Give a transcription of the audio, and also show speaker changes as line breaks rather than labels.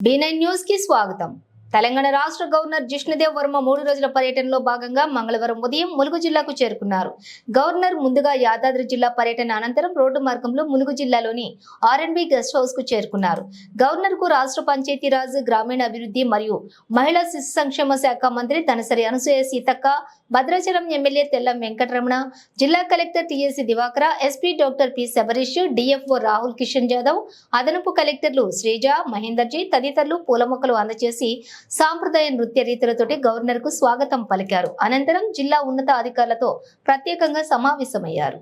B nine న్యూస్కి స్వాగతం తెలంగాణ రాష్ట్ర గవర్నర్ జిష్ణుదేవ్ వర్మ మూడు రోజుల పర్యటనలో భాగంగా మంగళవారం ఉదయం ములుగు జిల్లాకు చేరుకున్నారు. గవర్నర్ ముందుగా యాదాద్రి జిల్లా పర్యటన అనంతరం రోడ్డు మార్గంలో ములుగు జిల్లాలోని ఆర్ఎన్బి గెస్ట్ హౌస్కు చేరుకున్నారు. గవర్నర్కు రాష్ట్ర పంచాయతీరాజ్ గ్రామీణ అభివృద్ధి మరియు మహిళా శిశు సంక్షేమ శాఖ మంత్రి తనసరి అనసూయ సీతక్క భద్రాచలం ఎమ్మెల్యే తెల్లం వెంకటరమణ జిల్లా collector TSC Divakara SP doctor P Shabarish DFO Rahul Kishan Jadhav అదనపు కలెక్టర్లు శ్రీజ మహేందర్జీ తదితరులు పూల మొక్కలు అందజేసి సాంప్రదాయ నృత్య రీతులతోటి గవర్నర్కు స్వాగతం పలికారు. అనంతరం జిల్లా ఉన్నత అధికారులతో ప్రత్యేకంగా సమావేశమయ్యారు.